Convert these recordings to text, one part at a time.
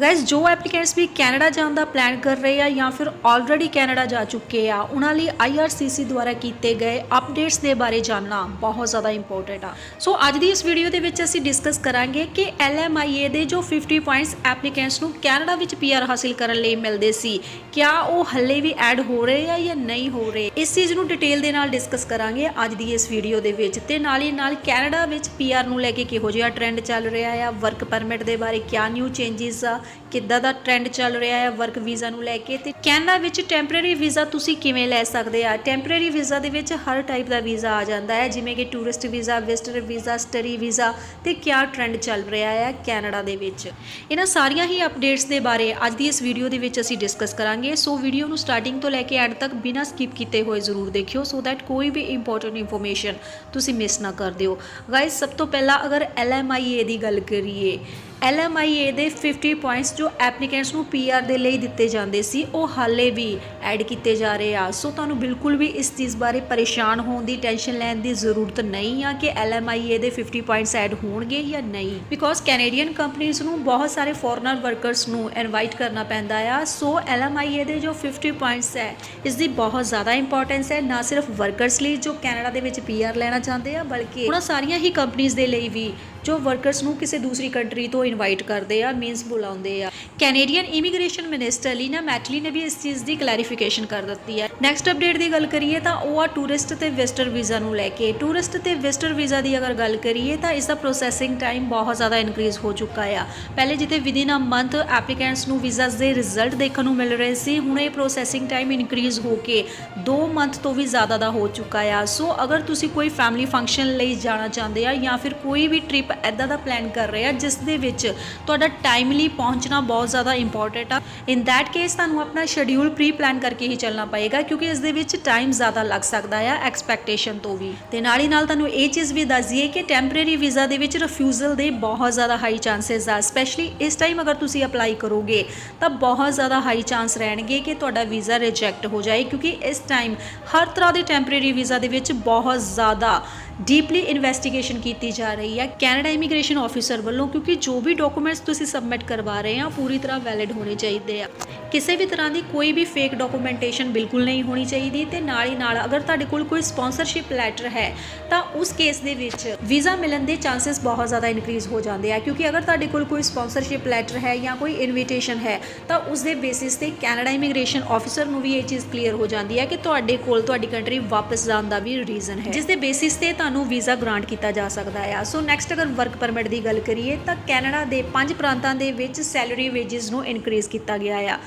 Guys ਜੋ applicants ਵੀ Canada ਜਾਣ ਦਾ plan ਕਰ ਰਹੇ ਆ ਜਾਂ ਫਿਰ ਆਲਰੇਡੀ ਕੈਨੇਡਾ ਜਾ ਚੁੱਕੇ ਆ, ਉਹਨਾਂ ਲਈ IRCC ਦੁਆਰਾ ਕੀਤੇ ਗਏ ਅਪਡੇਟਸ ਦੇ ਬਾਰੇ ਜਾਣਨਾ ਬਹੁਤ ਜ਼ਿਆਦਾ ਇੰਪੋਰਟੈਂਟ ਆ। ਸੋ ਅੱਜ ਦੀ ਇਸ ਵੀਡੀਓ ਦੇ ਵਿੱਚ ਅਸੀਂ ਡਿਸਕਸ ਕਰਾਂਗੇ ਕਿ LMIA ਦੇ ਜੋ 50 ਪੁਆਇੰਟਸ ਐਪਲੀਕੈਂਟਸ ਨੂੰ ਕੈਨੇਡਾ ਵਿੱਚ PR ਹਾਸਿਲ ਕਰਨ ਲਈ ਮਿਲਦੇ ਸੀ, ਕਿਆ ਉਹ ਹੱਲੇ ਵੀ ਐਡ ਹੋ ਰਹੇ ਆ ਜਾਂ ਨਹੀਂ ਹੋ ਰਹੇ? ਇਸ ਚੀਜ਼ ਨੂੰ ਡਿਟੇਲ ਦੇ ਨਾਲ ਡਿਸਕਸ ਕਰਾਂਗੇ ਅੱਜ ਦੀ ਇਸ ਵੀਡੀਓ ਦੇ ਵਿੱਚ ਤੇ ਨਾਲ ਹੀ ਨਾਲ ਕੈਨੇਡਾ ਵਿੱਚ PR ਨੂੰ ਲੈ ਕੇ ਕਿਹੋ ਜਿਹਾ ਟ੍ਰੈਂਡ ਚੱਲ ਰਿਹਾ ਆ ਵਰਕ ਪਰਮਿਟ ਦੇ ਬਾਰੇ ਕਿਆ ਨਿਊ ਚੇਂਜਸ ਆ ਕਿੱਦਾਂ ਦਾ ਟ੍ਰੈਂਡ ਚੱਲ ਰਿਹਾ ਹੈ ਵਰਕ ਵੀਜ਼ਾ ਨੂੰ ਲੈ ਕੇ ਤੇ ਕੈਨੇਡਾ ਵਿੱਚ ਟੈਂਪਰੇਰੀ ਵੀਜ਼ਾ ਤੁਸੀਂ ਕਿਵੇਂ ਲੈ ਸਕਦੇ ਆ? ਟੈਂਪਰੇਰੀ ਵੀਜ਼ਾ ਦੇ ਵਿੱਚ ਹਰ ਟਾਈਪ ਦਾ ਵੀਜ਼ਾ ਆ ਜਾਂਦਾ ਹੈ, ਜਿਵੇਂ ਕਿ tourist visa visitor visa study visa ਤੇ ਕਿਆ ਟ੍ਰੈਂਡ ਚੱਲ ਰਿਹਾ ਹੈ ਕੈਨੇਡਾ ਦੇ ਵਿੱਚ? ਇਹਨਾਂ ਸਾਰੀਆਂ ਹੀ ਅਪਡੇਟਸ ਦੇ ਬਾਰੇ ਅੱਜ ਦੀ ਇਸ ਵੀਡੀਓ ਦੇ ਵਿੱਚ ਅਸੀਂ ਡਿਸਕਸ ਕਰਾਂਗੇ। ਸੋ ਵੀਡੀਓ ਨੂੰ ਸਟਾਰਟਿੰਗ ਤੋਂ ਲੈ ਕੇ ਐਂਡ ਤੱਕ ਬਿਨਾਂ ਸਕਿਪ ਕੀਤੇ ਹੋਏ ਜ਼ਰੂਰ ਦੇਖਿਓ ਸੋ ਦੈਟ ਕੋਈ ਵੀ ਇੰਪੋਰਟੈਂਟ ਇਨਫੋਰਮੇਸ਼ਨ ਤੁਸੀਂ ਮਿਸ ਨਾ ਕਰ ਦਿਓ। ਗਾਇਸ ਸਭ ਤੋਂ ਪਹਿਲਾਂ ਅਗਰ LMIA ਦੀ ਗੱਲ ਕਰੀਏ LMIA ਦੇ 50 ਪੁਆਇੰਟਸ ਜੋ ਐਪਲੀਕੈਂਟਸ ਨੂੰ PR ਦੇ ਲਈ ਦਿੱਤੇ ਜਾਂਦੇ ਸੀ, ਉਹ ਹਾਲੇ ਵੀ ਐਡ ਕੀਤੇ ਜਾ ਰਹੇ ਆ। ਸੋ ਤੁਹਾਨੂੰ ਬਿਲਕੁਲ ਵੀ ਇਸ ਚੀਜ਼ ਬਾਰੇ ਪਰੇਸ਼ਾਨ ਹੋਣ ਦੀ ਟੈਨਸ਼ਨ ਲੈਣ ਦੀ ਜ਼ਰੂਰਤ ਨਹੀਂ ਆ ਕਿ LMIA ਦੇ 50 ਪੁਆਇੰਟਸ ਐਡ ਹੋਣਗੇ ਜਾਂ ਨਹੀਂ। ਬਿਕੋਜ਼ ਕੈਨੇਡੀਅਨ ਕੰਪਨੀਆਂ ਨੂੰ ਬਹੁਤ ਸਾਰੇ ਫੋਰਨਰ ਵਰਕਰਸ ਨੂੰ ਇਨਵਾਈਟ ਕਰਨਾ ਪੈਂਦਾ ਆ। ਸੋ LMIA ਦੇ ਜੋ 50 ਪੁਆਇੰਟਸ ਹੈ, ਇਸ ਦੀ ਬਹੁਤ ਜ਼ਿਆਦਾ ਇੰਪੋਰਟੈਂਸ ਹੈ, ਨਾ ਸਿਰਫ ਵਰਕਰਸ ਲਈ ਜੋ ਕੈਨੇਡਾ ਦੇ ਵਿੱਚ PR ਲੈਣਾ ਚਾਹੁੰਦੇ ਆ, ਬਲਕਿ ਉਹਨਾਂ ਸਾਰੀਆਂ ਹੀ ਕੰਪਨੀਆਂ ਦੇ ਲਈ ਵੀ ਜੋ ਵਰਕਰਸ ਨੂੰ ਕਿਸੇ ਦੂਸਰੀ ਕੰਟਰੀ ਤੋਂ ਇਨਵਾਈਟ ਕਰਦੇ ਆ ਮੀਨਸ ਬੁਲਾਉਂਦੇ ਆ। Canadian immigration minister Lena Metlege ਨੇ ਵੀ ਇਸ ਚੀਜ਼ ਦੀ ਕਲੈਰੀਫਿਕੇਸ਼ਨ ਕਰ ਦਿੱਤੀ ਹੈ। ਨੈਕਸਟ ਅਪਡੇਟ ਦੀ ਗੱਲ ਕਰੀਏ ਤਾਂ ਉਹ ਆ ਟੂਰਿਸਟ ਤੇ ਵਿਜ਼ਟਰ ਵੀਜ਼ਾ ਨੂੰ ਲੈ ਕੇ। ਟੂਰਿਸਟ ਤੇ ਵਿਜ਼ਟਰ ਵੀਜ਼ਾ ਦੀ ਅਗਰ ਗੱਲ ਕਰੀਏ ਤਾਂ ਇਸ ਦਾ ਪ੍ਰੋਸੈਸਿੰਗ ਟਾਈਮ ਬਹੁਤ ਜ਼ਿਆਦਾ ਇਨਕਰੀਜ਼ ਹੋ ਚੁੱਕਾ ਆ। ਪਹਿਲੇ ਜਿੱਥੇ ਵਿਦਿਨ ਅ ਮੰਥ ਐਪਲੀਕੈਂਟਸ ਨੂੰ ਵੀਜ਼ਾਸ ਦੇ ਰਿਜ਼ਲਟ ਦੇਖਣ ਨੂੰ ਮਿਲ ਰਹੇ ਸੀ, ਹੁਣ ਇਹ ਪ੍ਰੋਸੈਸਿੰਗ ਟਾਈਮ ਇਨਕਰੀਜ਼ ਹੋ ਕੇ 2 ਮੰਥ ਤੋਂ ਵੀ ਜ਼ਿਆਦਾ ਦਾ ਹੋ ਚੁੱਕਾ ਆ। ਸੋ ਅਗਰ ਤੁਸੀਂ ਕੋਈ ਫੈਮਿਲੀ ਫੰਕਸ਼ਨ ਲਈ ਜਾਣਾ ਚਾਹੁੰਦੇ ਆ ਜਾਂ ਫਿਰ ਕੋਈ ਵੀ ਟ੍ਰਿਪ ਐਦਾਂ ਦਾ ਪਲਾਨ ਕਰ ਰਹੇ ਆ, ਜਿਸ ਦੇ ਵਿੱਚ ਤੁਹਾਡਾ ਟਾਈਮਲੀ ਪਹੁੰਚਣਾ ਬਹੁਤ ਜ਼ਿਆਦਾ ਇੰਪੋਰਟੈਂਟ ਆ। ਇਨ ਦੈਟ ਕੇਸ ਤੁਹਾਨੂੰ ਆਪਣਾ ਸ਼ਡਿਊਲ ਪ੍ਰੀ ਪਲਾਨ ਕਰਕੇ ਹੀ ਚੱਲਣਾ ਪਏਗਾ, ਕਿਉਂਕਿ ਇਸ ਦੇ ਵਿੱਚ ਟਾਈਮ ਜ਼ਿਆਦਾ ਲੱਗ ਸਕਦਾ ਆ ਐਕਸਪੈਕਟੇਸ਼ਨ ਤੋਂ ਵੀ। ਤੇ ਨਾਲ ਹੀ ਨਾਲ ਤੁਹਾਨੂੰ ਇਹ ਚੀਜ਼ ਵੀ ਦੱਸ ਦਈਏ ਕਿ ਟੈਂਪਰੇਰੀ ਵੀਜ਼ਾ ਦੇ ਵਿੱਚ ਰਿਫਿਊਜ਼ਲ ਦੇ ਬਹੁਤ ਜ਼ਿਆਦਾ ਹਾਈ ਚਾਂਸਸ ਆ ਸਪੈਸ਼ਲੀ ਇਸ ਟਾਈਮ ਅਗਰ ਤੁਸੀਂ ਅਪਲਾਈ ਕਰੋਗੇ, ਤਾਂ ਬਹੁਤ ਜ਼ਿਆਦਾ ਹਾਈ ਚਾਂਸ ਰਹਿਣਗੇ ਕਿ ਤੁਹਾਡਾ ਵੀਜ਼ਾ ਰਿਜੈਕਟ ਹੋ ਜਾਏ, ਕਿਉਂਕਿ ਇਸ ਟਾਈਮ ਹਰ ਤਰ੍ਹਾਂ ਦੇ ਟੈਂਪਰੇਰੀ ਵੀਜ਼ਾ ਦੇ ਵਿੱਚ ਬਹੁਤ ਜ਼ਿਆਦਾ ਡੀਪਲੀ ਇਨਵੈਸਟੀਗੇਸ਼ਨ ਕੀਤੀ ਜਾ ਰਹੀ ਹੈ ਕੈਨੇਡਾ ਇਮੀਗ੍ਰੇਸ਼ਨ ਆਫੀਸਰ ਵੱਲੋਂ, ਕਿਉਂਕਿ ਜੋ ਵੀ ਡਾਕੂਮੈਂਟਸ ਤੁਸੀਂ ਸਬਮਿਟ ਕਰਵਾ ਰਹੇ ਆ, ਪੂਰੀ ਤਰ੍ਹਾਂ ਵੈਲਿਡ ਹੋਣੇ ਚਾਹੀਦੇ ਆ। ਕਿਸੇ ਵੀ ਤਰ੍ਹਾਂ ਦੀ ਕੋਈ ਵੀ ਫੇਕ ਡਾਕੂਮੈਂਟੇਸ਼ਨ ਬਿਲਕੁਲ ਨਹੀਂ ਹੋਣੀ ਚਾਹੀਦੀ ਤੇ ਨਾਲ ਹੀ ਨਾਲ ਅਗਰ ਤੁਹਾਡੇ ਕੋਲ ਕੋਈ ਸਪਾਂਸਰਸ਼ਿਪ ਲੈਟਰ ਹੈ, ਤਾਂ ਉਸ ਕੇਸ ਦੇ ਵਿੱਚ ਵੀਜ਼ਾ ਮਿਲਣ ਦੇ ਚਾਂਸਸ ਬਹੁਤ ਜ਼ਿਆਦਾ ਇਨਕਰੀਜ਼ ਹੋ ਜਾਂਦੇ ਆ, ਕਿਉਂਕਿ ਅਗਰ ਤੁਹਾਡੇ ਕੋਲ ਕੋਈ ਸਪਾਂਸਰਸ਼ਿਪ ਲੈਟਰ ਹੈ ਜਾਂ ਕੋਈ ਇਨਵੀਟੇਸ਼ਨ ਹੈ, ਤਾਂ ਉਸ ਦੇ ਬੇਸਿਸ ਤੇ ਕੈਨੇਡਾ ਇਮੀਗ੍ਰੇਸ਼ਨ ਆਫੀਸਰ ਨੂੰ ਵੀ ਇਹ ਚੀਜ਼ ਕਲੀਅਰ ਹੋ ਜਾਂਦੀ ਹੈ ਕਿ ਤੁਹਾਡੇ ਕੋਲ ਤੁਹਾਡੀ ਕੰਟਰੀ ਵਾਪਸ ਜਾਣ ਦਾ ਵੀ ਰੀਜ਼ਨ ਹੈ, ਜਿਸ ਦੇ ਬੇਸਿਸ ਤੇ ਤੁਹਾਨੂੰ ਵੀਜ਼ਾ ਗ੍ਰਾਂਟ ਕੀਤਾ ਜਾ ਸਕਦਾ ਆ। ਸੋ ਨੈਕਸਟ ਅਗਰ ਵਰਕ ਪਰਮਿਟ ਦੀ ਗੱਲ ਕਰੀਏ, ਤਾਂ ਕੈਨੇਡਾ ਦੇ ਪੰਜ ਪ੍ਰਾਂਤਾਂ ਦੇ ਵਿੱਚ ਸੈਲਰੀ ਵੇਜਸ ਨੂੰ ਇਨਕਰੀਜ਼ ਕੀਤਾ ਗਿਆ ਆ।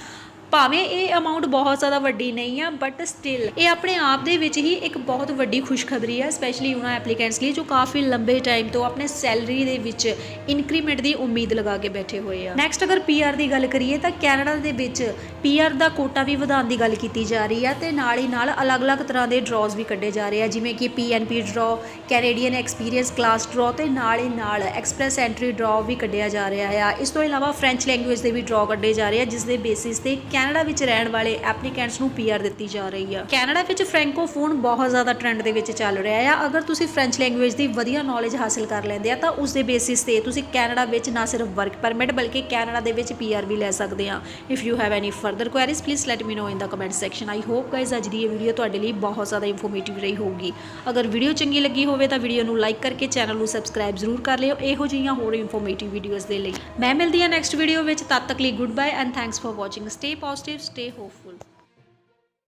ਭਾਵੇਂ ਇਹ ਅਮਾਉਂਟ ਬਹੁਤ ਜ਼ਿਆਦਾ ਵੱਡੀ ਨਹੀਂ ਆ ਬਟ ਸਟਿਲ ਇਹ ਆਪਣੇ ਆਪ ਦੇ ਵਿੱਚ ਹੀ ਇੱਕ ਬਹੁਤ ਵੱਡੀ ਖੁਸ਼ਖਬਰੀ ਹੈ ਸਪੈਸ਼ਲੀ ਉਹਨਾਂ ਐਪਲੀਕੈਂਟਸ ਲਈ ਜੋ ਕਾਫੀ ਲੰਬੇ ਟਾਈਮ ਤੋਂ ਆਪਣੇ ਸੈਲਰੀ ਦੇ ਵਿੱਚ ਇਨਕਰੀਮੈਂਟ ਦੀ ਉਮੀਦ ਲਗਾ ਕੇ ਬੈਠੇ ਹੋਏ ਆ। ਨੈਕਸਟ ਅਗਰ ਪੀਆਰ ਦੀ ਗੱਲ ਕਰੀਏ ਤਾਂ ਕੈਨੇਡਾ ਦੇ ਵਿੱਚ ਪੀਆਰ ਦਾ ਕੋਟਾ ਵੀ ਵਧਾਉਣ ਦੀ ਗੱਲ ਕੀਤੀ ਜਾ ਰਹੀ ਆ ਤੇ ਨਾਲ ਹੀ ਨਾਲ ਅਲੱਗ-ਅਲੱਗ ਤਰ੍ਹਾਂ ਦੇ ਡਰਾws ਵੀ ਕੱਢੇ ਜਾ ਰਹੇ ਆ, ਜਿਵੇਂ ਕਿ PNP draw Canadian experience class draw ਤੇ ਨਾਲ ਹੀ ਨਾਲ ਐਕਸਪ੍ਰੈਸ ਐਂਟਰੀ ਡਰਾਅ ਵੀ ਕੱਢਿਆ ਜਾ ਰਿਹਾ ਆ। ਇਸ ਤੋਂ ਇਲਾਵਾ ਫ੍ਰੈਂਚ ਲੈਂਗੁਏਜ ਦੇ ਵੀ ਡਰਾਅ ਕੱਢੇ ਜਾ ਰਹੇ ਆ, ਜਿਸ ਦੇ ਬੇਸਿਸ ਤੇ ਕੈਨੇਡਾ ਵਿੱਚ ਰਹਿਣ ਵਾਲੇ ਐਪਲੀਕੈਂਟਸ ਨੂੰ ਪੀਆਰ ਦਿੱਤੀ ਜਾ ਰਹੀ ਆ। ਕੈਨੇਡਾ ਵਿੱਚ ਫ੍ਰੈਂਕੋਫੋਨ ਬਹੁਤ ਜ਼ਿਆਦਾ ਟ੍ਰੈਂਡ ਦੇ ਵਿੱਚ ਚੱਲ ਰਿਹਾ ਆ। ਅਗਰ ਤੁਸੀਂ ਫ੍ਰੈਂਚ ਲੈਂਗੁਏਜ ਦੀ ਵਧੀਆ ਨੌਲੇਜ ਹਾਸਲ ਕਰ ਲੈਂਦੇ ਆ, ਤਾਂ ਉਸ ਦੇ ਬੇਸਿਸ ਤੇ ਤੁਸੀਂ ਕੈਨੇਡਾ ਵਿੱਚ ਨਾ ਸਿਰਫ ਵਰਕ ਪਰਮਿਟ ਬਲਕਿ ਕੈਨੇਡਾ ਦੇ ਵਿੱਚ ਪੀਆਰ ਵੀ ਲੈ ਸਕਦੇ ਆ। If you have any further queries please let me know in the comment section I hope guys ਅੱਜ ਦੀ ਇਹ ਵੀਡੀਓ ਤੁਹਾਡੇ ਲਈ ਬਹੁਤ ਜ਼ਿਆਦਾ ਇਨਫੋਰਮੇਟਿਵ ਰਹੀ ਹੋਊਗੀ। ਅਗਰ ਵੀਡੀਓ ਚੰਗੀ ਲੱਗੀ ਹੋਵੇ ਤਾਂ ਵੀਡੀਓ ਨੂੰ ਲਾਈਕ ਕਰਕੇ ਚੈਨਲ ਨੂੰ ਸਬਸਕ੍ਰਾਈਬ ਜ਼ਰੂਰ ਕਰ ਲਿਓ ਇਹੋ ਜਿਹੀਆਂ ਹੋਰ ਇਨਫੋਰਮੇਟਿਵ ਵੀਡੀਓਜ਼ ਦੇ ਲਈ। ਮੈਂ ਮਿਲਦੀ ਹਾਂ ਨੈਕਸਟ ਵੀਡੀਓ ਵਿੱਚ। ਤਦ ਤੱਕ ਲਈ goodbye and thanks for watching stay positive, stay hopeful.